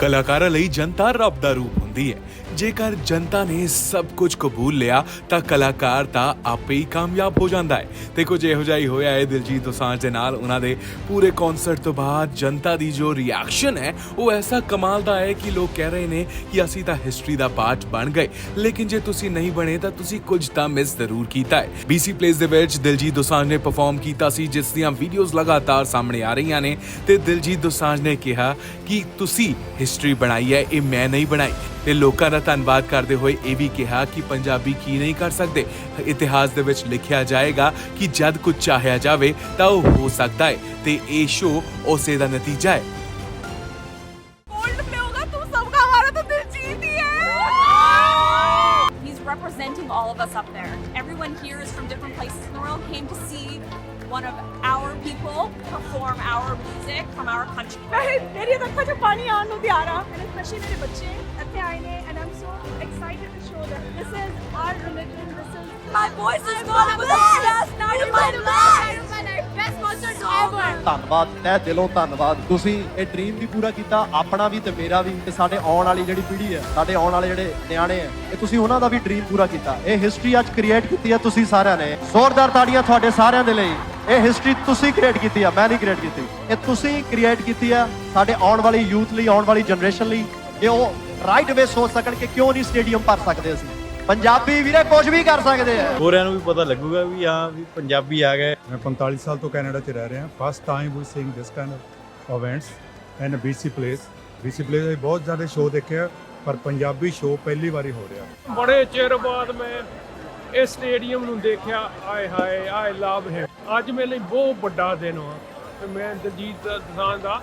ਕਲਾਕਾਰਾਂ ਲਈ ਜਨਤਾ ਰੱਬ ਹੈ। ਜੇਕਰ ਜਨਤਾ ਨੇ ਸਭ ਕੁਝ ਕਬੂਲ ਲਿਆ, ਤਾਂ ਕਲਾਕਾਰ ਤਾਂ ਆਪੇ ਹੀ ਕਾਮਯਾਬ ਹੋ ਜਾਂਦਾ ਹੈ। ਤੇ ਕੁਝ ਇਹੋ ਜਿਹਾ ਹੀ ਹੋਇਆ ਹੈ, ਦਿਲਜੀਤ ਦੋਸਾਂਝ ਦੇ ਨਾਲ ਉਹਨਾਂ ਦੇ ਪੂਰੇ ਕਨਸਰਟ ਤੋਂ ਬਾਅਦ ਜਨਤਾ ਦੀ ਜੋ ਰਿਐਕਸ਼ਨ ਹੈ, ਉਹ ਐਸਾ ਕਮਾਲ ਦਾ ਹੈ ਕਿ ਲੋਕ ਕਹਿ ਰਹੇ ਨੇ ਕਿ ਅਸੀਂ ਤਾਂ ਹਿਸਟਰੀ ਦਾ ਪਾਰਟ ਬਣ ਗਏ। ਲੇਕਿਨ ਜੇ ਤੁਸੀਂ ਨਹੀਂ ਬਣੇ, ਤਾਂ ਤੁਸੀਂ ਕੁਝ ਤਾਂ ਮਿਸ ਜ਼ਰੂਰ ਕੀਤਾ ਹੈ। BC ਪਲੇਸ ਦੇ ਵਿੱਚ ਦਿਲਜੀਤ ਦੋਸਾਂਝ ਨੇ ਪਰਫਾਰਮ ਕੀਤਾ ਸੀ, ਜਿਸ ਦੀਆਂ ਵੀਡੀਓਜ਼ ਲਗਾਤਾਰ ਸਾਹਮਣੇ ਆ ਰਹੀਆਂ ਨੇ। ਤੇ ਦਿਲਜੀਤ ਦੋਸਾਂਝ ਨੇ ਕਿਹਾ ਕਿ ਤੁਸੀਂ ਹਿਸਟਰੀ ਬਣਾਈ ਹੈ, ਇਹ ਮੈਂ ਨਹੀਂ ਬਣਾਈ। ਤੇ ਲੋਕਾਂ ਦਾ ਧੰਨਵਾਦ ਕਰਦੇ ਹੋਏ ਇਹ ਵੀ ਕਿਹਾ ਕਿ ਪੰਜਾਬੀ ਕੀ ਨਹੀਂ ਕਰ ਸਕਦੇ ਇਤਿਹਾਸ ਦੇ ਵਿੱਚ ਲਿਖਿਆ ਜਾਏਗਾ ਕਿ ਜਦ ਕੁਝ ਚਾਹਿਆ ਜਾਵੇ ਤਾਂ ਉਹ ਹੋ ਸਕਦਾ ਹੈ ਤੇ ਇਹ ਸ਼ੋ ਉਸੇ ਦਾ ਨਤੀਜਾ ਹੈ representing all of us up there. Everyone here is from different places in the world, came to see one of our people perform our music from our country. मैं- मेरी ਅੱਖਾਂ 'ਚ ਪਾਣੀ ਆਉਣ ਨੂੰ ਤਿਆਰ ਆ ਐਂਡ ਸਪੈਸ਼ਲੀ ਮੇਰੇ ਬੱਚੇ ਇੱਥੇ ਆਏ ਨੇ and I'm so excited to show them this is our religion this is My voice is gone for the best night of my life. best concert ever ਧੰਨਵਾਦ ਤਹਿ ਦਿਲੋਂ ਧੰਨਵਾਦ ਤੁਸੀਂ ਇਹ ਡ੍ਰੀਮ ਵੀ ਪੂਰਾ ਕੀਤਾ ਆਪਣਾ ਵੀ ਤੇ ਮੇਰਾ ਵੀ ਤੇ ਸਾਡੇ ਆਉਣ ਵਾਲੀ ਜਿਹੜੀ ਪੀੜ੍ਹੀ ਹੈ ਸਾਡੇ ਆਉਣ ਵਾਲੇ ਜਿਹੜੇ ਨਿਆਣੇ ਹੈ ਇਹ ਤੁਸੀਂ ਉਹਨਾਂ ਦਾ ਵੀ ਡ੍ਰੀਮ ਪੂਰਾ ਕੀਤਾ ਇਹ ਹਿਸਟਰੀ ਅੱਜ ਕ੍ਰੀਏਟ ਕੀਤੀ ਹੈ ਤੁਸੀਂ ਸਾਰਿਆਂ ਨੇ ਜ਼ੋਰਦਾਰ ਤਾੜੀਆਂ ਤੁਹਾਡੇ ਸਾਰਿਆਂ ਦੇ ਲਈ ਇਹ ਹਿਸਟਰੀ ਤੁਸੀਂ ਕ੍ਰੀਏਟ ਕੀਤੀ ਆ ਮੈਂ ਨਹੀਂ ਕ੍ਰੀਏਟ ਕੀਤੀ। ਇਹ ਤੁਸੀਂ ਕ੍ਰੀਏਟ ਕੀਤੀ ਆ ਸਾਡੇ ਆਉਣ ਵਾਲੀ ਯੂਥ ਲਈ ਆਉਣ ਵਾਲੀ ਜਨਰੇਸ਼ਨ ਲਈ। ਇਹ ਉਹ ਰਾਈਟ ਵੇ ਸੋਚ ਸਕਣ ਕਿ ਕਿਉਂ ਨਹੀਂ ਸਟੇਡੀਅਮ ਭਰ ਸਕਦੇ ਅਸੀਂ। ਪੰਜਾਬੀ ਵੀਰੇ ਕੁਝ ਵੀ ਕਰ ਸਕਦੇ ਆ। ਹੋਰਿਆਂ ਨੂੰ ਵੀ ਪਤਾ ਲੱਗੂਗਾ ਵੀ ਹਾਂ ਵੀ ਪੰਜਾਬੀ ਆ ਗਏ। ਮੈਂ 45 ਸਾਲ ਤੋਂ ਕੈਨੇਡਾ 'ਚ ਰਹਿ ਰਿਹਾ। First time we seeing this kind of events and BC place BC place ਦੇ ਬਹੁਤ ਜ਼ਿਆਦਾ ਸ਼ੋਅ ਦੇਖਿਆ ਪਰ ਪੰਜਾਬੀ ਸ਼ੋਅ ਪਹਿਲੀ ਵਾਰੀ ਹੋ ਰਿਹਾ। ਬੜੇ ਚਿਰ ਬਾਅਦ ਮੈਂ ਇਸ ਸਟੇਡੀਅਮ ਨੂੰ ਦੇਖਿਆ। ਆਏ ਹਾਏ ਆਈ ਲਵ ਹਿਮ ਅੱਜ ਮੇਰੇ ਲਈ ਬਹੁਤ ਵੱਡਾ ਦਿਨ ਵਾ ਤੇ ਮੈਂ ਦਲਜੀਤ ਦਸਾਂਝ ਦਾ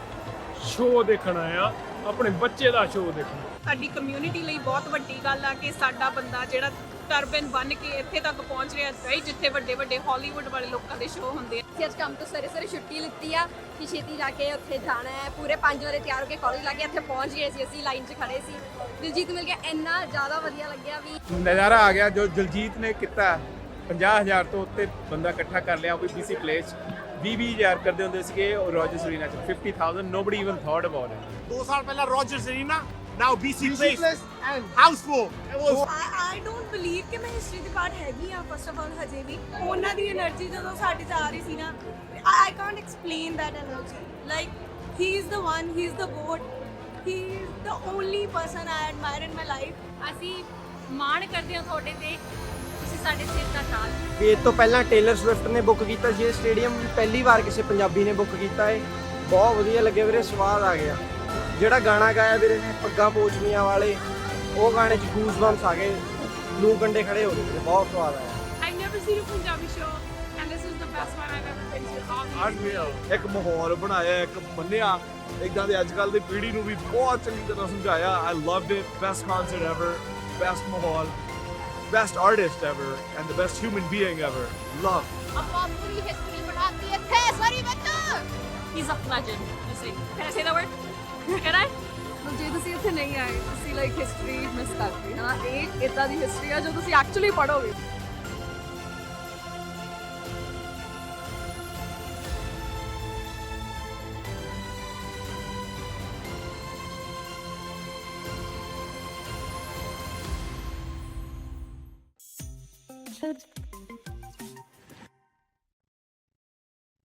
ਸ਼ੋਅ ਦੇਖਣ ਆਇਆ ਆਪਣੇ ਬੱਚੇ ਦਾ ਸ਼ੋਅ ਦੇਖਣ। ਸਾਡੀ ਕਮਿਊਨਿਟੀ ਲਈ ਬਹੁਤ ਵੱਡੀ ਗੱਲ ਆ ਕਿ ਸਾਡਾ ਬੰਦਾ ਜਿਹੜਾ ਟਰਬਨ ਬਨ ਕੇ ਇੱਥੇ ਤੱਕ ਪਹੁੰਚ ਰਿਹਾ ਹੈ ਜਿੱਥੇ ਵੱਡੇ ਵੱਡੇ ਹਾਲੀਵੁੱਡ ਵਾਲੇ ਲੋਕਾਂ ਦੇ ਸ਼ੋਅ ਹੁੰਦੇ ਆ। ਅਸੀਂ ਅੱਜ ਕੰਮ ਤੋਂ ਸਵੇਰੇ ਸਵੇਰੇ ਛੁੱਟੀ ਲਿੱਤੀ ਆ ਕਿ ਛੇਤੀ ਜਾ ਕੇ ਉੱਥੇ ਜਾਣਾ ਹੈ। ਪੂਰੇ 5 ਵਜੇ ਤਿਆਰ ਹੋ ਕੇ ਕਾਲਜ ਲਾ ਕੇ ਇੱਥੇ ਪਹੁੰਚ ਗਏ ਸੀ ਅਸੀਂ ਲਾਈਨ 'ਚ ਖੜੇ ਸੀ। ਦਿਲਜੀਤ ਮਿਲ ਗਿਆ ਇੰਨਾ ਜ਼ਿਆਦਾ ਵਧੀਆ ਲੱਗਿਆ ਵੀ ਨਜ਼ਾਰਾ ਆ ਗਿਆ ਜੋ ਦਿਲਜੀਤ ਨੇ ਕੀਤਾ। 50000 ਤੋਂ ਉੱਤੇ ਬੰਦਾ ਇਕੱਠਾ ਕਰ ਲਿਆ ਉਹ ਵੀ ਬੀਸੀ ਪਲੇਸ 20000 ਕਰਦੇ ਹੁੰਦੇ ਸੀਗੇ ਔਰ ਰੋਜਰਸ ਅਰੀਨਾ ਚ। 50000 nobody even thought about it 2 ਸਾਲ ਪਹਿਲਾਂ Rogers Arena now B C place house full I don't believe ਕਿ ਮੈਂ ਹਿਸਟਰੀ ਦੀ ਪਾਰਟ ਹੈਗੀ ਆ ਫਸਟ ਆਫ ਆਲ ਹਜੇ ਵੀ ਉਹਨਾਂ ਦੀ એનર્ਜੀ ਜਦੋਂ ਸਾਡੇ ਚ ਰਹੀ ਸੀ ਨਾ I can't explain that energy like he is the one he is the god he is the only person I admire in my life ਅਸੀਂ ਮਾਣ ਕਰਦੇ ਹਾਂ ਤੁਹਾਡੇ ਤੇ। ਸਾਡੇ ਸਿਰ ਦਾ ਤਾਜ ਵੀ ਇਹ ਤੋਂ ਪਹਿਲਾਂ ਟੇਲਰ ਸਵਿਫਟ ਨੇ ਬੁੱਕ ਕੀਤਾ ਸੀ ਇਹ ਸਟੇਡੀਅਮ ਪਹਿਲੀ ਵਾਰ ਕਿਸੇ ਪੰਜਾਬੀ ਨੇ ਬੁੱਕ ਕੀਤਾ ਹੈ ਬਹੁਤ ਵਧੀਆ ਲੱਗਿਆ ਵੀਰੇ ਸਵਾਦ ਆ ਗਿਆ। ਜਿਹੜਾ ਗਾਣਾ ਗਾਇਆ ਵੀਰੇ ਨੇ ਪੱਗਾਂ ਪੋਚਮੀਆਂ ਵਾਲੇ ਉਹ ਗਾਣੇ 'ਚ ਗੂਸ ਬੰਪਸ ਆ ਗਏ। ਲੂ ਕੰਡੇ ਖੜੇ ਹੋ ਗਏ ਵੀਰੇ ਬਹੁਤ ਸਵਾਦ ਆਇਆ। I've never seen a Punjabi show and this is the best one I've ever been to. Obviously. ਇੱਕ ਮਾਹੌਲ ਬਣਾਇਆ ਇੱਕ ਮੰਨਿਆ ਇਦਾਂ ਦੇ ਅੱਜ ਕੱਲ ਦੀ ਪੀੜ੍ਹੀ ਨੂੰ ਵੀ ਬਹੁਤ ਚੰਗੀ ਤਰ੍ਹਾਂ ਸਮਝਾਇਆ I loved it best concert ever best ਮਾਹੌਲ Best artist ever and the best human being ever love ਆਪਾਂ ਪੂਰੀ ਹਿਸਟਰੀ ਬਣਾਤੀ ਇੱਥੇ ਸੌਰੀ ਬੱਚੋ He's a legend. You see? Can I say that word? Can I? ਜੇ ਤੁਸੀਂ ਇੱਥੇ ਨਹੀਂ ਆਏ ਤੁਸੀਂ ਲਾਈਕ ਹਿਸਟਰੀ ਮਿਸ ਕਰਦੇ ਹਾਂ ਇਹ ਇਦਾਂ ਦੀ ਹਿਸਟਰੀ ਆ ਜੋ ਤੁਸੀਂ ਐਕਚੁਅਲੀ ਪੜੋਗੇ said